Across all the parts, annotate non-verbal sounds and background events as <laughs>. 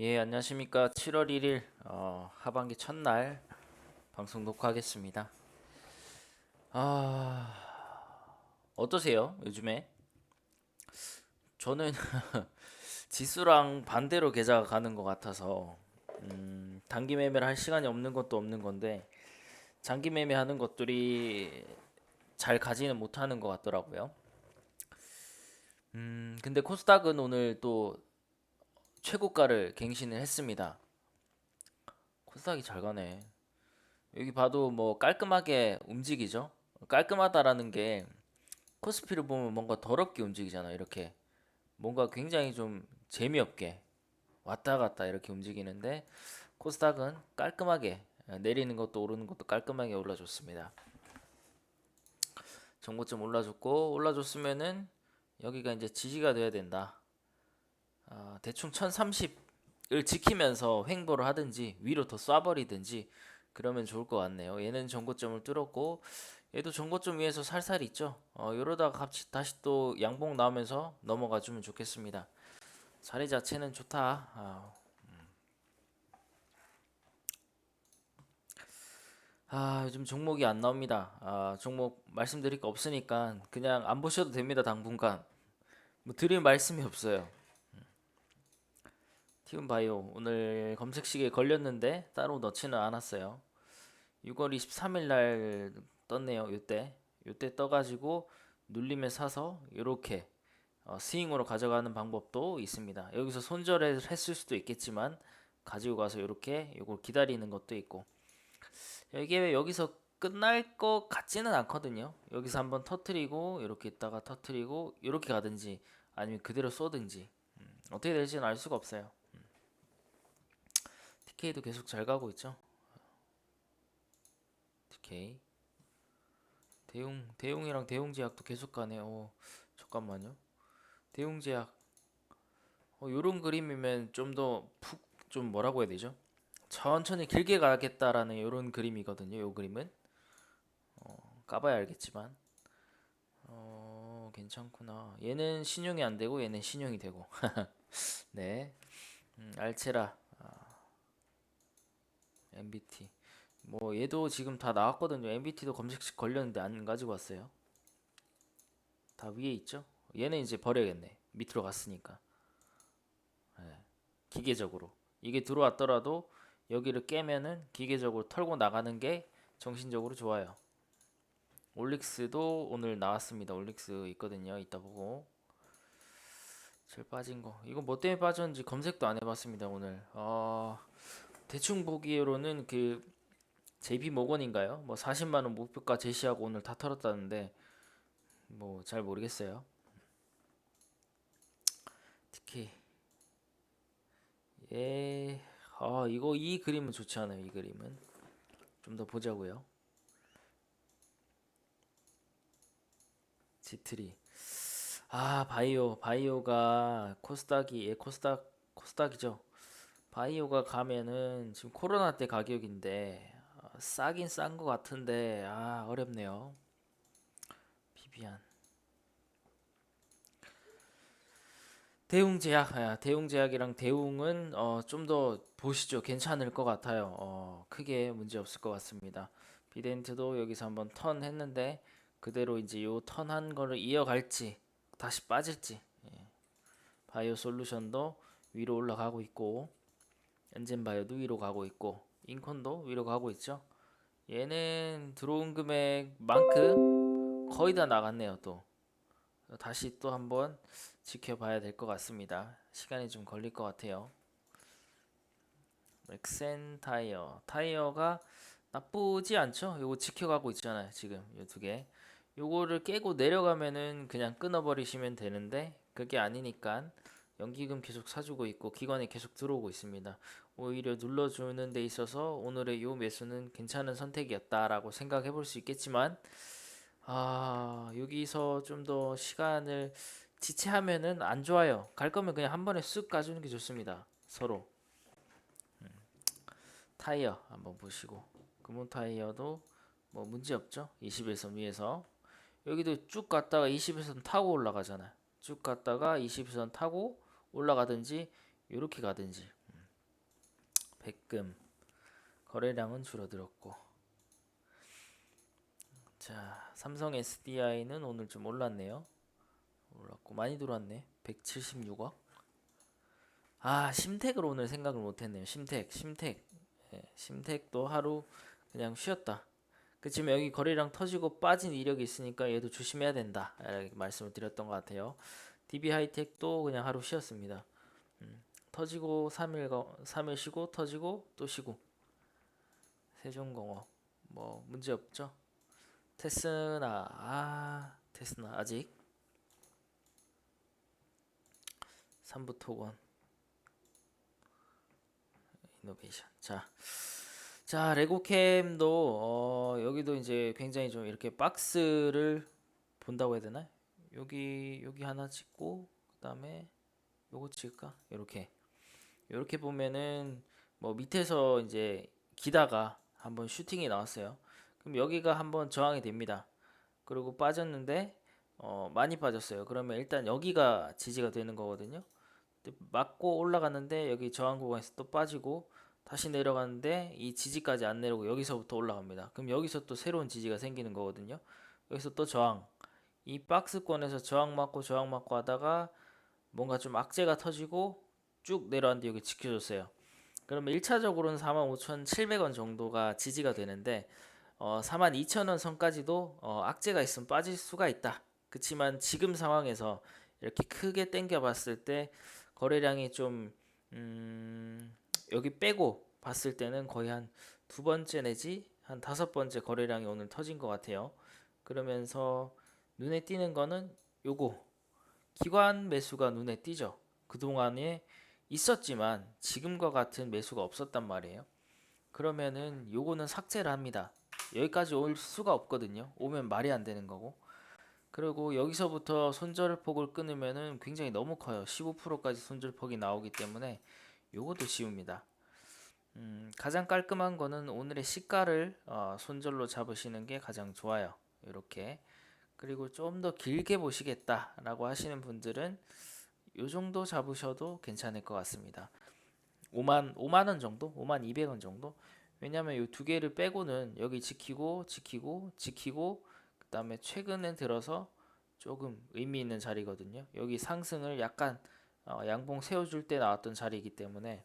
예, 안녕하십니까. 7월 1일 어, 하반기 첫날 방송 녹화하겠습니다. 아, 어떠세요? 요즘에? 저는 <laughs> 지수랑 반대로 계좌가 가는 것 같아서 음, 단기 매매를 할 시간이 없는 것도 없는 건데 장기 매매하는 것들이 잘 가지는 못하는 것 같더라고요. 음, 근데 코스닥은 오늘 또 최고가를 갱신을 했습니다. 코스닥이 잘 가네. 여기 봐도 뭐 깔끔하게 움직이죠. 깔끔하다라는 게 코스피를 보면 뭔가 더럽게 움직이잖아. 이렇게 뭔가 굉장히 좀 재미없게 왔다 갔다 이렇게 움직이는데 코스닥은 깔끔하게 내리는 것도 오르는 것도 깔끔하게 올라줬습니다. 정고점 올라줬고 올라줬으면은 여기가 이제 지지가 돼야 된다. 아, 대충 1030을 지키면서 횡보를 하든지 위로 더 쏴버리든지 그러면 좋을 것 같네요. 얘는 전고점을 뚫었고 얘도 전고점 위에서 살살 있죠. 어, 이러다가 같이 다시 또 양봉 나오면서 넘어가 주면 좋겠습니다. 자리 자체는 좋다. 아, 음. 아, 요즘 종목이 안 나옵니다. 아, 종목 말씀드릴 거 없으니까 그냥 안 보셔도 됩니다. 당분간 뭐 드릴 말씀이 없어요. 티움바이오 오늘 검색식에 걸렸는데 따로 넣지는 않았어요. 6월 23일 날 떴네요. 요때 요때 떠가지고 눌림에 사서 이렇게 어, 스윙으로 가져가는 방법도 있습니다. 여기서 손절을 했을 수도 있겠지만 가지고 가서 이렇게 이걸 기다리는 것도 있고 이게 여기서 끝날 것 같지는 않거든요. 여기서 한번 터트리고 이렇게 있다가 터트리고 이렇게 가든지 아니면 그대로 쏘든지 음, 어떻게 될지는 알 수가 없어요. TK도 계속 잘 가고 있죠. TK 대웅 대웅이랑 대웅제약도 계속 가네요. 어, 잠깐만요. 대웅제약 어, 요런 그림이면 좀 더 푹 좀 뭐라고 해야 되죠? 천천히 길게 가겠다라는 요런 그림이거든요. 요 그림은 어, 까봐야 알겠지만 어, 괜찮구나. 얘는 신용이 안 되고 얘는 신용이 되고 <laughs> 네 음, 알체라 MBT 뭐 얘도 지금 다 나왔거든요. MBT도 검색식 걸렸는데 안 가지고 왔어요. 다 위에 있죠? 얘는 이제 버려야겠네. 밑으로 갔으니까. 네. 기계적으로 이게 들어왔더라도 여기를 깨면은 기계적으로 털고 나가는 게 정신적으로 좋아요. 올릭스도 오늘 나왔습니다. 올릭스 있거든요. 이따 보고. 제일 빠진 거. 이거 뭐 때문에 빠졌는지 검색도 안 해봤습니다. 오늘. 아. 대충 보기로는 그 JP 모건인가요? 뭐 40만 원 목표가 제시하고 오늘 다 털었다는데 뭐 잘 모르겠어요. 특히 예, 아 이거 이 그림은 좋지 않아요. 이 그림은 좀 더 보자고요. 지트리 아 바이오 바이오가 코스닥이 예 코스닥 코스닥이죠. 바이오가 가면은 지금 코로나 때 가격인데 아, 싸긴 싼 것 같은데 아 어렵네요. 비비안 대웅제약 아, 대웅제약이랑 대웅은 어, 좀 더 보시죠 괜찮을 것 같아요. 어, 크게 문제 없을 것 같습니다. 비덴트도 여기서 한번 턴 했는데 그대로 이제 요 턴 한 거를 이어갈지 다시 빠질지 예. 바이오 솔루션도 위로 올라가고 있고 엔진바이오도 위로 가고 있고 인콘도 위로 가고 있죠. 얘는 들어온 금액만큼 거의 다 나갔네요. 또 다시 또 한번 지켜봐야 될 것 같습니다. 시간이 좀 걸릴 것 같아요. 엑센 타이어 타이어가 나쁘지 않죠? 요거 지켜가고 있잖아요. 지금 요두 개. 요거를 깨고 내려가면은 그냥 끊어버리시면 되는데 그게 아니니까 연기금 계속 사주고 있고 기관이 계속 들어오고 있습니다. 오히려 눌러주는 데 있어서 오늘의 요 매수는 괜찮은 선택이었다라고 생각해 볼 수 있겠지만 아 여기서 좀 더 시간을 지체하면은 안 좋아요. 갈 거면 그냥 한 번에 쓱 가주는 게 좋습니다. 서로 음. 타이어 한번 보시고 금호 타이어도 뭐 문제 없죠. 21선 위에서 여기도 쭉 갔다가 21선 타고 올라가잖아요. 쭉 갔다가 21선 타고 올라가든지 이렇게 가든지. 백금. 거래량은 줄어들었고. 자 삼성 SDI는 오늘 좀 올랐네요. 올랐고 많이 들어왔네 176억. 아 심택을 오늘 생각을 못했네요. 심택 심택. 예, 심택도 하루 그냥 쉬었다. 그치만 여기 거래량 터지고 빠진 이력이 있으니까 얘도 조심해야 된다. 이렇게 말씀을 드렸던 것 같아요 DB 하이텍도 그냥 하루 쉬었습니다. 음, 터지고 3일, 거, 3일 쉬고 터지고 또 쉬고. 세종공업 뭐 문제 없죠? 테스나 아 테스나 아직. 삼부토건. 이노베이션 자, 자 레고캠도 어, 여기도 이제 굉장히 좀 이렇게 박스를 본다고 해야 되나? 여기 여기 하나 찍고 그다음에 요거 찍을까? 이렇게 이렇게 보면은 뭐 밑에서 이제 기다가 한번 슈팅이 나왔어요. 그럼 여기가 한번 저항이 됩니다. 그리고 빠졌는데 어, 많이 빠졌어요. 그러면 일단 여기가 지지가 되는 거거든요. 맞고 올라갔는데 여기 저항 구간에서 또 빠지고 다시 내려가는데 이 지지까지 안 내려오고 여기서부터 올라갑니다. 그럼 여기서 또 새로운 지지가 생기는 거거든요. 여기서 또 저항. 이 박스권에서 저항 맞고 저항 맞고 하다가 뭔가 좀 악재가 터지고 쭉 내려왔는데 여기 지켜줬어요. 그러면 1차적으로는 45,700원 정도가 지지가 되는데 어, 42,000원 선까지도 어, 악재가 있으면 빠질 수가 있다. 그렇지만 지금 상황에서 이렇게 크게 당겨 봤을 때 거래량이 좀 음, 여기 빼고 봤을 때는 거의 한 두 번째 내지 한 다섯 번째 거래량이 오늘 터진 것 같아요. 그러면서 눈에 띄는 거는 요거 기관 매수가 눈에 띄죠. 그동안에 있었지만 지금과 같은 매수가 없었단 말이에요. 그러면은 요거는 삭제를 합니다. 여기까지 올 수가 없거든요. 오면 말이 안 되는 거고. 그리고 여기서부터 손절폭을 끊으면은 굉장히 너무 커요. 15%까지 손절폭이 나오기 때문에 요것도 지웁니다. 음, 가장 깔끔한 거는 오늘의 시가를 어, 손절로 잡으시는 게 가장 좋아요. 이렇게 그리고 좀 더 길게 보시겠다라고 하시는 분들은 요 정도 잡으셔도 괜찮을 것 같습니다. 5만 5만 원 정도, 5만 200원 정도. 왜냐하면 이 두 개를 빼고는 여기 지키고 지키고 지키고 그다음에 최근에 들어서 조금 의미 있는 자리거든요. 여기 상승을 약간 어, 양봉 세워줄 때 나왔던 자리이기 때문에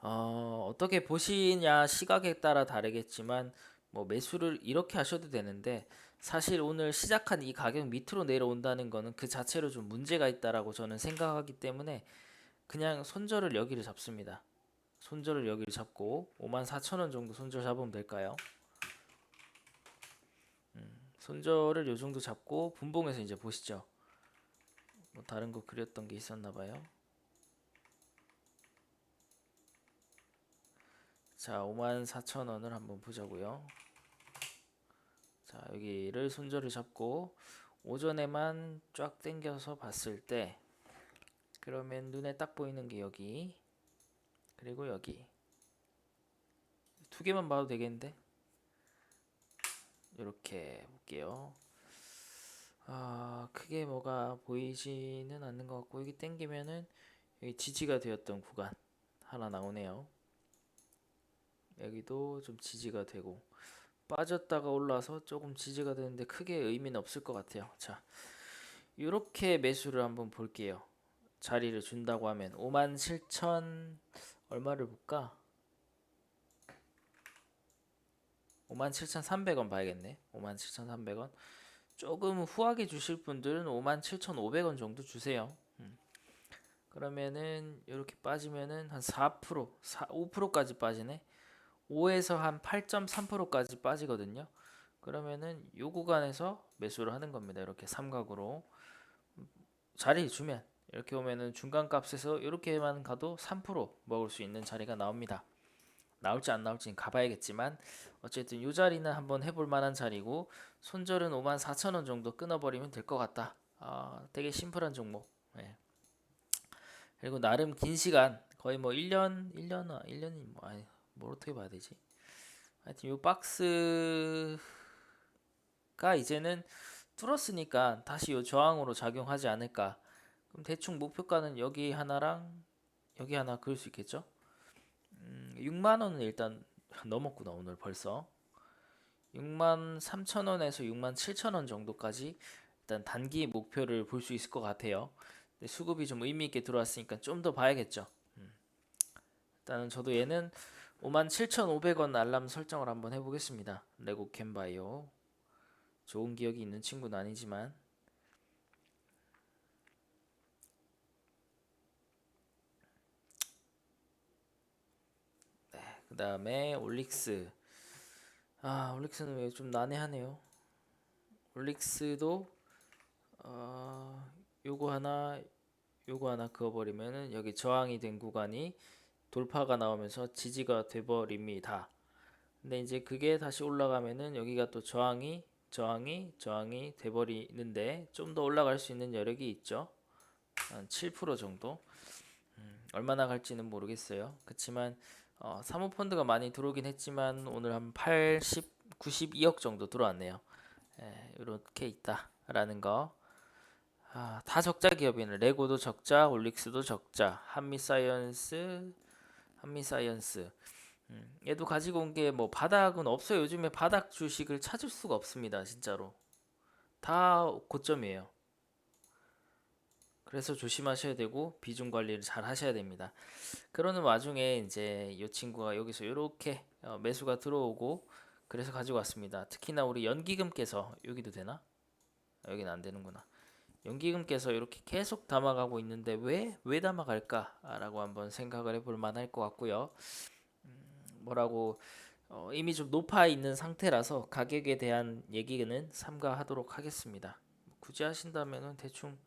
어, 어떻게 보시냐 시각에 따라 다르겠지만 뭐 매수를 이렇게 하셔도 되는데 사실 오늘 시작한 이 가격 밑으로 내려온다는 거는 그 자체로 좀 문제가 있다라고 저는 생각하기 때문에 그냥 손절을 여기를 잡습니다. 손절을 여기를 잡고 54,000원 정도 손절 잡으면 될까요? 음, 손절을 요 정도 잡고 분봉에서 이제 보시죠. 뭐 다른 거 그렸던 게 있었나 봐요. 자, 54,000원을 한번 보자고요. 자, 여기를 손절을 잡고 오전에만 쫙 당겨서 봤을 때 그러면 눈에 딱 보이는 게 여기 그리고 여기 두 개만 봐도 되겠는데 이렇게 볼게요. 아, 크게 뭐가 보이지는 않는 것 같고 여기 당기면은 여기 지지가 되었던 구간 하나 나오네요. 여기도 좀 지지가 되고 빠졌다가 올라서 조금 지지가 되는데 크게 의미는 없을 것 같아요. 자, 이렇게 매수를 한번 볼게요. 자리를 준다고 하면 57,000 얼마를 볼까? 57,300원 봐야겠네. 57,300원. 조금 후하게 주실 분들은 57,500원 정도 주세요. 음. 그러면은 이렇게 빠지면은 한 4%, 4, 5%까지 빠지네. 5에서 한 8.3%까지 빠지거든요. 그러면은 요 구간에서 매수를 하는 겁니다. 이렇게 삼각으로 자리 주면 이렇게 오면은 중간 값에서 이렇게만 가도 3% 먹을 수 있는 자리가 나옵니다. 나올지 안 나올지는 가봐야겠지만 어쨌든 이 자리는 한번 해볼 만한 자리고 손절은 54,000원 정도 끊어버리면 될 것 같다. 아, 되게 심플한 종목. 네. 그리고 나름 긴 시간 거의 뭐 1년 1년 1년이 뭐 아니 뭘 어떻게 봐야 되지? 하여튼 이 박스가 이제는 뚫었으니까 다시 이 저항으로 작용하지 않을까. 그럼 대충 목표가는 여기 하나랑 여기 하나 그을 수 있겠죠? 6만 원은 일단 <laughs> 넘었구나 오늘 벌써 6만 3천 원에서 6만 7천 원 정도까지 일단 단기 목표를 볼 수 있을 것 같아요. 수급이 좀 의미 있게 들어왔으니까 좀 더 봐야겠죠. 음. 일단은 저도 얘는 57,500원 알람 설정을 한번 해보겠습니다. 레고 캔바이오 좋은 기억이 있는 친구는 아니지만 네, 그 다음에 올릭스 아 올릭스는 왜 좀 난해하네요. 올릭스도 어, 요거 하나 요거 하나 그어버리면은 여기 저항이 된 구간이 돌파가 나오면서 지지가 돼버립니다. 근데 이제 그게 다시 올라가면은 여기가 또 저항이 저항이 저항이 돼버리는데 좀 더 올라갈 수 있는 여력이 있죠. 한 7% 정도. 음, 얼마나 갈지는 모르겠어요. 그렇지만 어, 사모펀드가 많이 들어오긴 했지만 오늘 한 80, 92억 정도 들어왔네요. 예, 이렇게 있다라는 거. 아, 다 적자 기업이네. 레고도 적자, 올릭스도 적자, 한미사이언스, 한미사이언스. 음, 얘도 가지고 온 게 뭐 바닥은 없어요. 요즘에 바닥 주식을 찾을 수가 없습니다. 진짜로. 다 고점이에요. 그래서 조심하셔야 되고 비중 관리를 잘 하셔야 됩니다. 그러는 와중에 이제 이 친구가 여기서 이렇게 어, 매수가 들어오고 그래서 가지고 왔습니다. 특히나 우리 연기금께서 여기도 되나? 아, 여기는 안 되는구나. 연기금께서 이렇게 계속 담아가고 있는데 왜 왜 담아갈까라고 한번 생각을 해볼 만할 것 같고요. 음, 뭐라고 어, 이미 좀 높아 있는 상태라서 가격에 대한 얘기는 삼가하도록 하겠습니다. 굳이 하신다면은 대충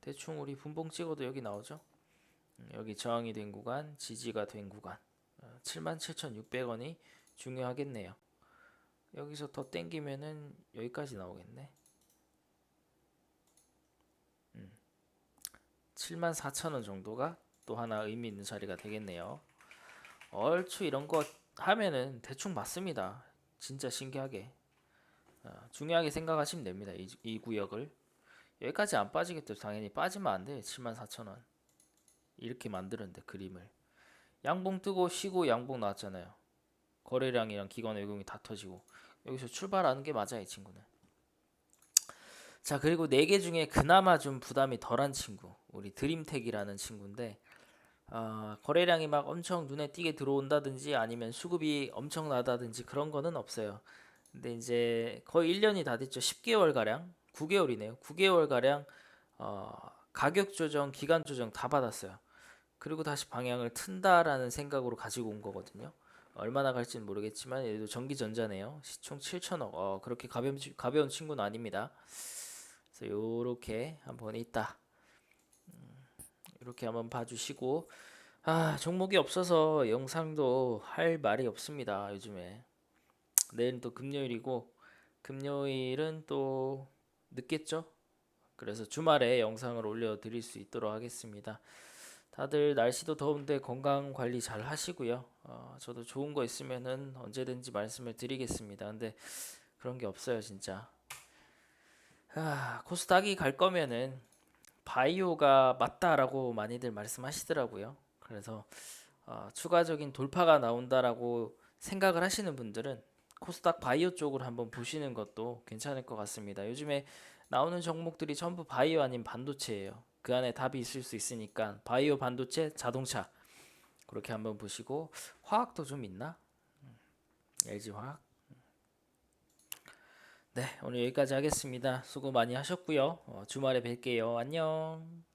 대충 우리 분봉 찍어도 여기 나오죠. 음, 여기 저항이 된 구간, 지지가 된 구간, 어, 77,600원이 중요하겠네요. 여기서 더 땡기면은 여기까지 나오겠네. 74,000원 정도가 또 하나 의미 있는 자리가 되겠네요. 얼추 이런 거 하면은 대충 맞습니다. 진짜 신기하게. 어, 중요하게 생각하시면 됩니다. 이, 이 구역을. 여기까지 안 빠지겠죠. 당연히 빠지면 안 돼. 74,000원. 이렇게 만드는데 그림을. 양봉 뜨고 쉬고 양봉 나왔잖아요. 거래량이랑 기관 외국이 다 터지고 여기서 출발하는 게 맞아 이 친구는. 자 그리고 네 개 중에 그나마 좀 부담이 덜한 친구 우리 드림텍이라는 친구인데 어, 거래량이 막 엄청 눈에 띄게 들어온다든지 아니면 수급이 엄청나다든지 그런 거는 없어요. 근데 이제 거의 1년이 다 됐죠. 10개월 가량, 9개월이네요. 9개월 가량 어, 가격 조정, 기간 조정 다 받았어요. 그리고 다시 방향을 튼다라는 생각으로 가지고 온 거거든요. 얼마나 갈지는 모르겠지만 얘도 전기전자네요. 시총 7천억. 어, 그렇게 가벼운, 치- 가벼운 친구는 아닙니다. 그래서 요렇게 한번 있다. 이렇게 한번 봐주시고 아 종목이 없어서 영상도 할 말이 없습니다 요즘에. 내일은 또 금요일이고 금요일은 또 늦겠죠? 그래서 주말에 영상을 올려드릴 수 있도록 하겠습니다. 다들 날씨도 더운데 건강 관리 잘 하시고요. 어, 저도 좋은 거 있으면은 언제든지 말씀을 드리겠습니다. 근데 그런 게 없어요 진짜. 아, 코스닥이 갈 거면은 바이오가 맞다라고 많이들 말씀하시더라고요. 그래서 어, 추가적인 돌파가 나온다라고 생각을 하시는 분들은 코스닥 바이오 쪽으로 한번 보시는 것도 괜찮을 것 같습니다. 요즘에 나오는 종목들이 전부 바이오 아닌 반도체예요. 그 안에 답이 있을 수 있으니까 바이오 반도체 자동차 그렇게 한번 보시고 화학도 좀 있나? LG 화학. 네, 오늘 여기까지 하겠습니다. 수고 많이 하셨고요. 어, 주말에 뵐게요. 안녕.